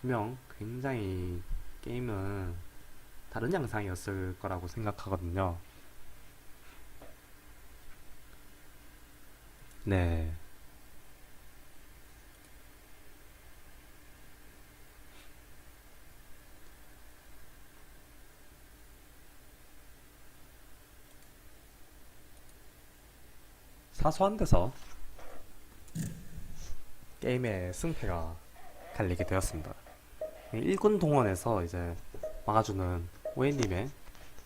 분명 굉장히 게임은 다른 양상이었을 거라고 생각하거든요. 네. 사소한 데서 게임의 승패가 갈리게 되었습니다. 1군 동원에서 이제 막아주는 오해님의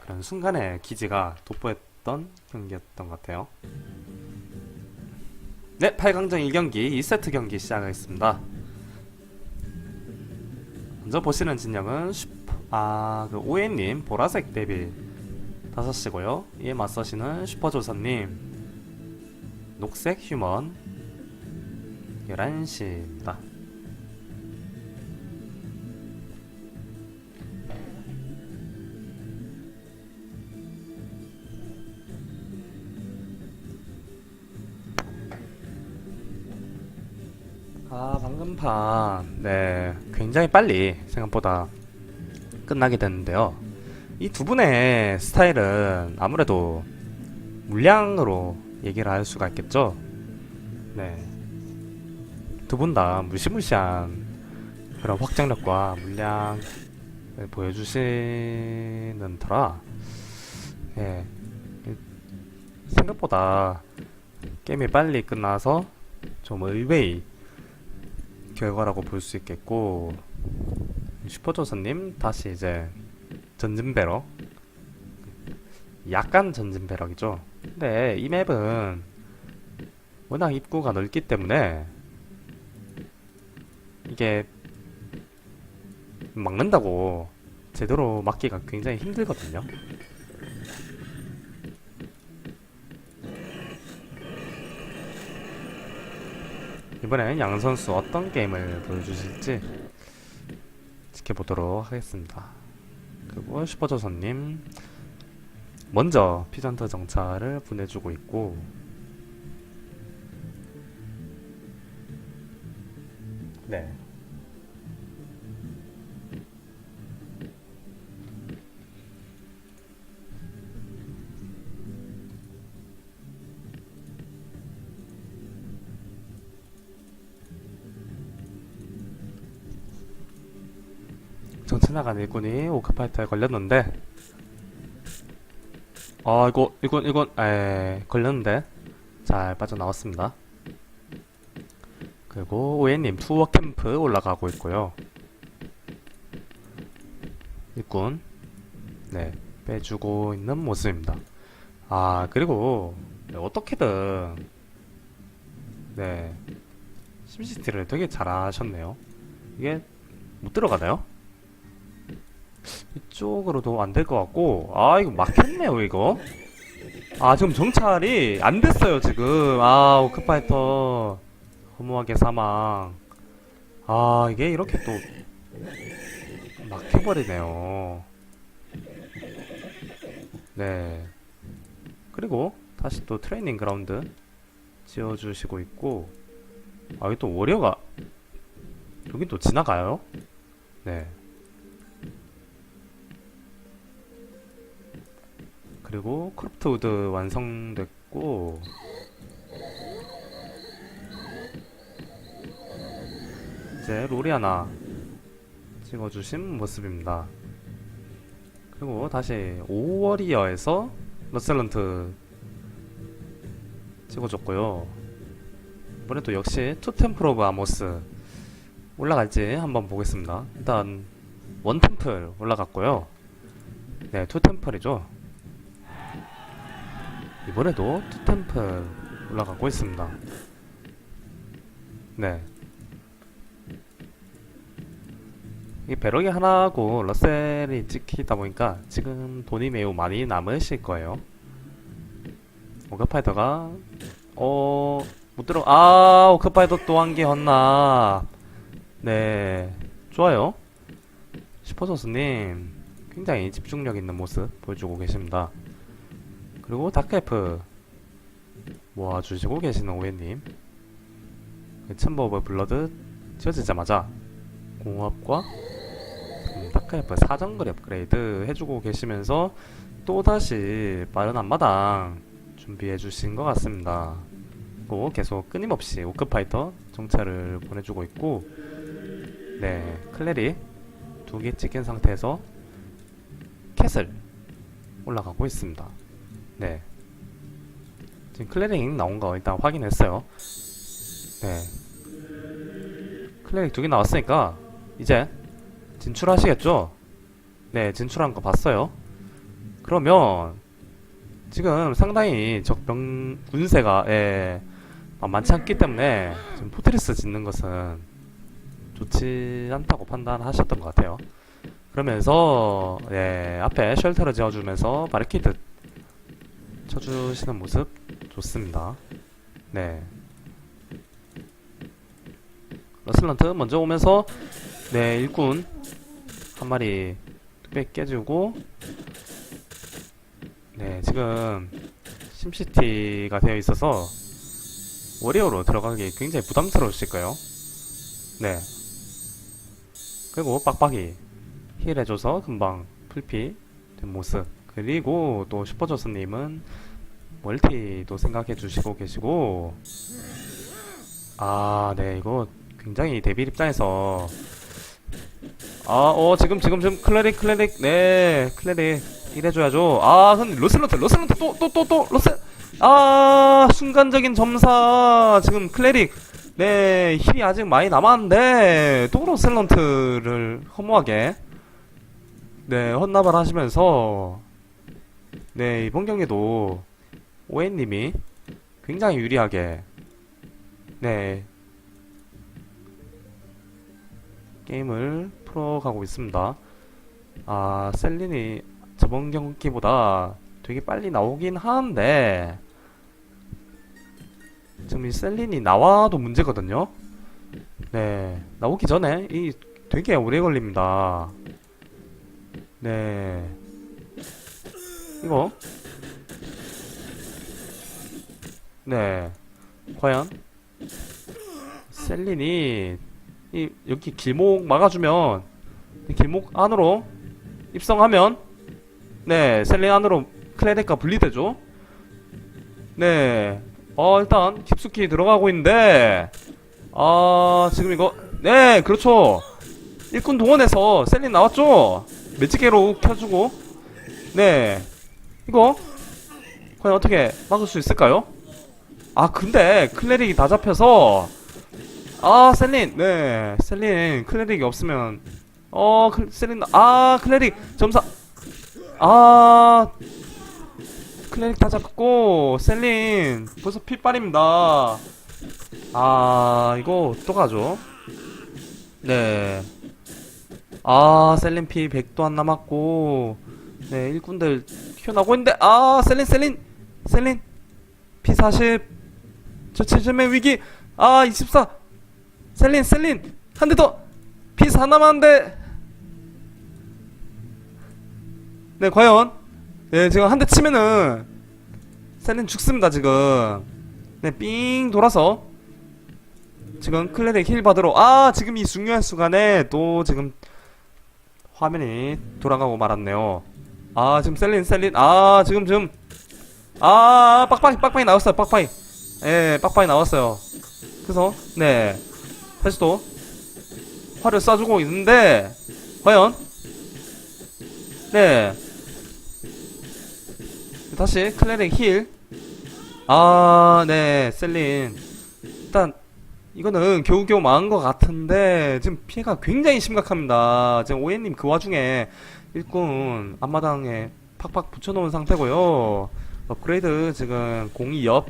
그런 순간의 기지가 돋보였던 경기였던 것 같아요. 네, 8강전 1경기 2세트 경기 시작하겠습니다. 먼저 보시는 진영은 슈퍼, 아, 그 오해님 보라색 데빌 5시고요. 이에 맞서시는 슈퍼조선님 녹색 휴먼 11시입니다. 아, 방금 판, 네, 굉장히 빨리 생각보다 끝나게 됐는데요. 이 두 분의 스타일은 아무래도 물량으로 얘기를 할 수가 있겠죠? 네. 두 분 다 무시무시한 그런 확장력과 물량을 보여주시는 터라, 예. 생각보다 게임이 빨리 끝나서 좀 의외의 결과라고 볼 수 있겠고, 슈퍼조선님 다시 이제 전진배럭 약간 전진배럭이죠. 근데 이 맵은 워낙 입구가 넓기 때문에 이게 막는다고 제대로 막기가 굉장히 힘들거든요. 이번엔 양 선수 어떤 게임을 보여주실지 지켜보도록 하겠습니다. 그리고 슈퍼조선님 먼저 피전터 정찰을 보내주고 있고 네. 정치 나간 일꾼이 오크파이터에 걸렸는데. 아 이거 일꾼 일꾼 에 걸렸는데. 잘 빠져나왔습니다. 그리고 오해님 투어 캠프 올라가고 있고요. 일꾼 네 빼주고 있는 모습입니다. 아 그리고 네, 어떻게든 네 심시티를 되게 잘하셨네요. 이게 못 들어가나요? 이쪽으로도 안 될 것 같고. 아 이거 막혔네요 이거. 아 지금 정찰이 안 됐어요 지금. 아 오크파이터. 허무하게 사망. 아 이게 이렇게 또 막혀버리네요. 네. 그리고 다시 또 트레이닝 그라운드 지어주시고 있고. 아 여기 또 워리어가. 여긴 또 지나가요? 네 그리고 크로프트 우드 완성됐고 이제 하나 찍어주신 모습입니다. 그리고 다시 오워리어에서 러셀런트 찍어줬고요. 이번에 또 역시 투템플 오브 아모스 올라갈지 한번 보겠습니다. 일단 원템플 올라갔고요. 네, 투템플이죠. 이번에도 투템플 올라가고 있습니다. 네. 이 배럭이 하나고 러셀이 찍히다 보니까 지금 돈이 매우 많이 남으실 거예요. 오크파이더가 어... 못 들어 아 오크파이더 또 한 개 헛나 네 좋아요 슈퍼소스님 굉장히 집중력 있는 모습 보여주고 계십니다. 그리고 다크에프 모아주시고 계시는 오해님 그 챔버 오브 블러드 지어지자마자 공업과 음, 다크엘프 사정거리 업그레이드 해주고 계시면서 또다시 빠른 앞마당 준비해 주신 것 같습니다. 고 계속 끊임없이 오크파이터 정찰을 보내주고 있고 네 클레리 두 개 찍힌 상태에서 캐슬 올라가고 있습니다. 네 지금 클레링 나온 거 일단 확인했어요. 네 클레릭 두 개 나왔으니까 이제 진출하시겠죠? 네, 진출한 거 봤어요. 그러면 지금 상당히 적병 군세가 예, 많지 않기 때문에 지금 포트리스 짓는 것은 좋지 않다고 판단하셨던 것 같아요. 그러면서 예, 앞에 쉘터를 지어주면서 바리케이드 쳐주시는 모습 좋습니다. 네. 러슬런트 먼저 오면서 네 일꾼 한 마리 뚝배 깨주고 네 지금 심시티가 되어 있어서 워리어로 들어가기 굉장히 부담스러우실 거예요 네 그리고 빡빡이 힐 해줘서 금방 풀피 된 모습 그리고 또 슈퍼조스님은 멀티도 생각해 주시고 계시고. 아 네 이거 굉장히 데빌 입장에서. 아, 어, 지금, 지금, 지금, 클레릭, 클레릭, 네, 클레릭, 이래줘야죠. 아, 근데, 로셀런트, 로셀런트, 또, 또, 또, 또, 로셀, 아, 순간적인 점사, 지금, 클레릭, 네, 힐이 아직 많이 남았는데, 또 로셀런트를 허무하게, 네, 헛나발 하시면서, 네, 이번 경기도, 오엔님이 굉장히 유리하게, 네, 게임을 풀어가고 있습니다. 아, 셀린이 저번 경기보다 되게 빨리 나오긴 하는데, 지금 이 셀린이 나와도 문제거든요? 네, 나오기 전에 이 되게 오래 걸립니다. 네. 이거. 네. 과연? 셀린이 이 여기 길목 막아주면 이 길목 안으로 입성하면 네 셀린 안으로 클레덱과 분리되죠 네 어, 일단 깊숙이 들어가고 있는데 아 지금 이거 네 그렇죠 일꾼 동원해서 셀린 나왔죠 매직개로 켜주고 네 이거? 과연 어떻게 막을 수 있을까요? 아 근데 클레릭이 다 잡혀서. 아 셀린! 네 셀린 클레릭이 없으면. 어 클, 셀린 아 클레릭 점사. 아. 클레릭 다 잡고 셀린 벌써 핏발입니다. 아 이거 또 가죠? 네아 셀린 피 100도 안 남았고. 네 일꾼들 튀어나오고 있는데 아 셀린 셀린 셀린. 피40저 7점의 위기. 아24 셀린 셀린. 한 대 더. 피스 하나 남았는데. 네 과연. 네 지금 한 대 치면은 셀린 죽습니다 지금. 네삥 돌아서 지금 클레릭 힐 받으러 아 지금 이 중요한 순간에 또 지금 화면이 돌아가고 말았네요 아 지금 셀린 셀린. 아 지금 지금. 아 빡빡이 빡빡이 나왔어요 빡빡이. 예 빡빡이 나왔어요. 그래서 네. 다시 또 활을 쏴주고 있는데 과연? 네. 다시 클레릭 힐아네 셀린. 일단 이거는 겨우겨우 망한 것 같은데 지금 피해가 굉장히 심각합니다. 지금 오해님 그 와중에 일꾼 앞마당에 팍팍 붙여놓은 상태고요 업그레이드 지금 공이 옆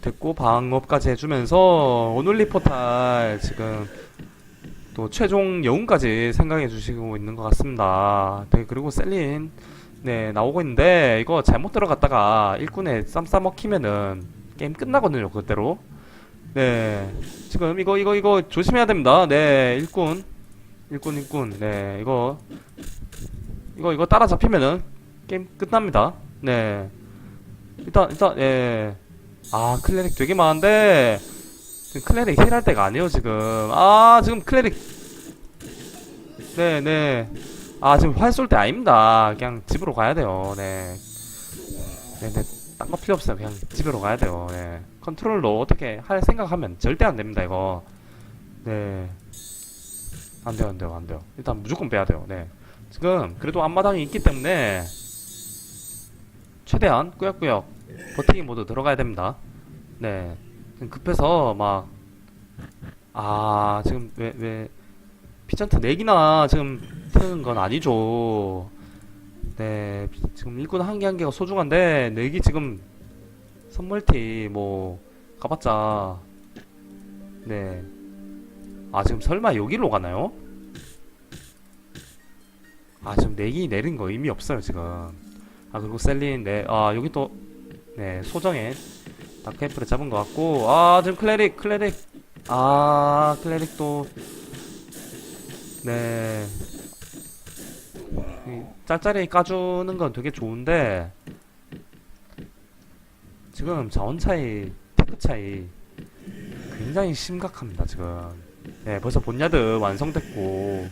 됐고 방업까지 해주면서 오늘리 포탈 지금 또 최종 여운까지 생각해 주시고 있는 것 같습니다. 네, 그리고 셀린 네 나오고 있는데 이거 잘못 들어갔다가 일꾼에 쌈 싸 먹히면은 게임 끝나거든요 그대로. 네 지금 이거 이거 이거 조심해야 됩니다. 네 일꾼 일꾼 일꾼. 네 이거 이거 이거 따라 잡히면은 게임 끝납니다. 네. 일단 일단 예. 아 클레릭 되게 많은데 지금 클레릭 힐할 때가 아니에요 지금. 아 지금 클레릭. 네네. 아 지금 활 쏠 때 아닙니다. 그냥 집으로 가야 돼요. 네. 네네. 딴거 필요 없어요. 그냥 집으로 가야 돼요. 네. 컨트롤로 어떻게 할 생각하면 절대 안 됩니다 이거. 네 안 돼요 안 돼요 안 돼요. 일단 무조건 빼야 돼요. 네. 지금 그래도 앞마당이 있기 때문에 최대한 꾸역꾸역 버티기 모드 들어가야 됩니다. 네. 급해서 막 아 지금 왜 왜 피전트 4기나 지금 트는 건 아니죠. 네. 지금 일꾼 한 개 한 개가 소중한데 4기 지금 선물티 뭐 가봤자. 네 아 지금 설마 여기로 가나요? 아 지금 4기 내린 거 의미 없어요 지금. 아 그리고 셀린 네아 여기 또 네 소정에 다크애플을 잡은 것 같고 아 지금 클레릭 클레릭. 아 클레릭도 네. 이 짤짤이 까주는 건 되게 좋은데 지금 자원 차이 테크 차이 굉장히 심각합니다 지금 네 벌써 본야드 완성됐고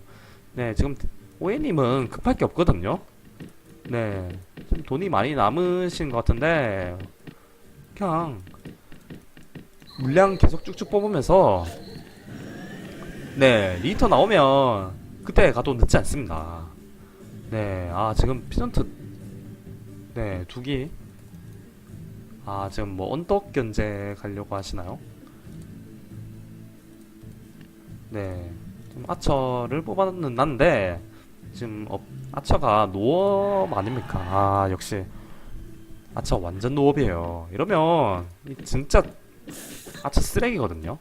네 지금 오해님은 급할 게 없거든요. 네 좀 돈이 많이 남으신 것 같은데 그냥 물량 계속 쭉쭉 뽑으면서 네 리터 나오면 그때 가도 늦지 않습니다. 네 아 지금 피전트 네 두기. 아 지금 뭐 언덕 견제 가려고 하시나요? 네 지금 아처를 뽑아놨는데 지금 어, 아처가 노업 아닙니까? 아 역시 아처 완전 노업이에요. 이러면 이 진짜 아처 쓰레기거든요.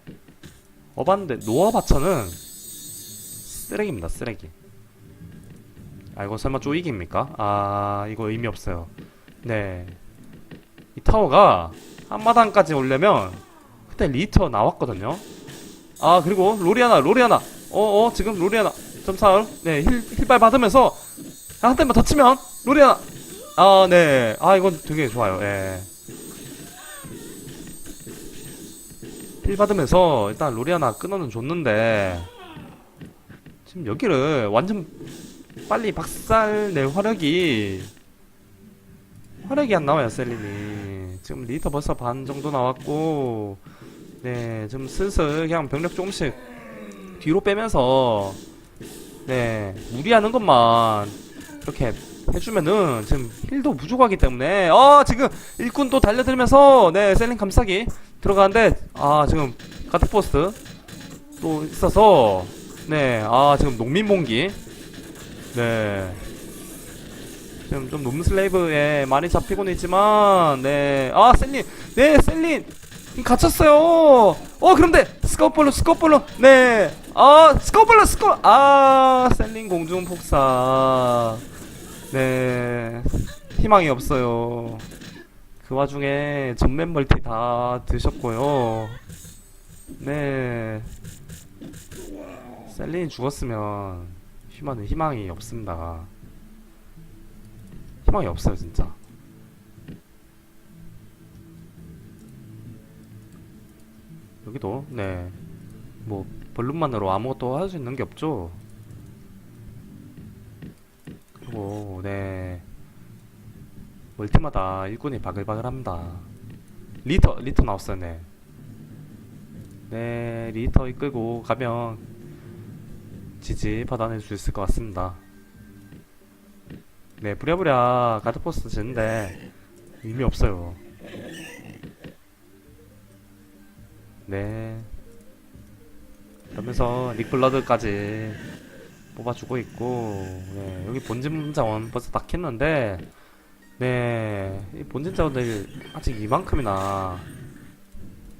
어반데 노업 아처는 쓰레기입니다. 쓰레기. 아 이거 설마 쪼이기입니까? 아 이거 의미 없어요. 네. 이 타워가 한마당까지 오려면 그때 리터 나왔거든요. 아 그리고 로리아나 로리아나. 어어 지금 로리아나. 점사을 네힐 힐발 받으면서 한 대만 더 치면 로리아나. 아 네 아 이건 되게 좋아요. 예. 힐 받으면서 일단 로리아나 끊어는 줬는데 지금 여기를 완전 빨리 박살 낼 화력이 화력이 안 나와요 셀린이. 지금 리터 벌써 반 정도 나왔고 네 지금 슬슬 그냥 병력 조금씩 뒤로 빼면서 네 무리하는 것만 이렇게 해주면은 지금 힐도 부족하기 때문에 어 지금 일꾼 또 달려들면서 네 셀린 감싸기 들어가는데 아 지금 가트포스트 또 있어서 네 아 지금 농민봉기. 네. 지금 좀 놈슬레이브에 많이 잡히고는 있지만 네아 셀린 네 셀린 갇혔어요. 어 그런데 스코폴로 스코폴로. 네 아 스코폴로 스코 아 셀린 공중 폭사. 네. 희망이 없어요. 그 와중에 전면 멀티 다 드셨고요. 네. 셀린이 죽었으면 희망은 희망이 없습니다. 희망이 없어요 진짜 여기도 네 뭐 벌룬만으로 아무것도 할 수 있는 게 없죠. 그리고 네. 멀티마다 일꾼이 바글바글합니다. 리터 리터 나왔어요 네. 네 리터 이끌고 가면 지지 받아낼 수 있을 것 같습니다. 네 부랴부랴 가드포스 지는데 의미 없어요 네 그러면서 닉블러드까지 뽑아주고 있고 네, 여기 본진 자원 벌써 다 캤는데 네, 이 본진 자원들 아직 이만큼이나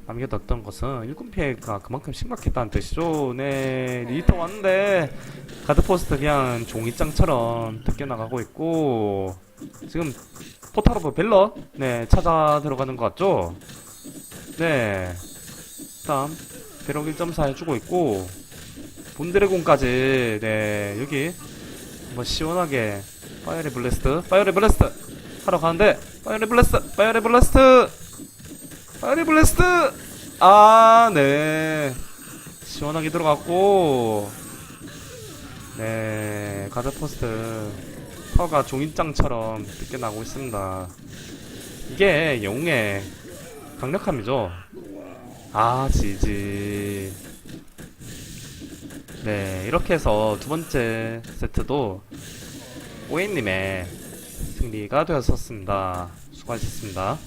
남겨뒀던 것은 일꾼 피해가 그만큼 심각했다는 뜻이죠. 네, 리터 왔는데 가드포스트 그냥 종이장처럼 뜯겨나가고 있고 지금 포타로브 벨러 네 찾아 들어가는 것 같죠? 네, 일단 배럭 1.4 해주고 있고 본드래곤까지 네 여기 뭐 시원하게 파이어리 블래스트 파이어리 블래스트 하러 가는데 파이어리 블래스트 파이어리 블래스트 파이어리 블래스트 아 네 시원하게 들어갔고 네, 가드포스트 터가 종이장처럼 뜯겨나고 있습니다. 이게 영웅의 강력함이죠. 아, 지지. 네, 이렇게 해서 두 번째 세트도 오해님의 승리가 되었었습니다. 수고하셨습니다.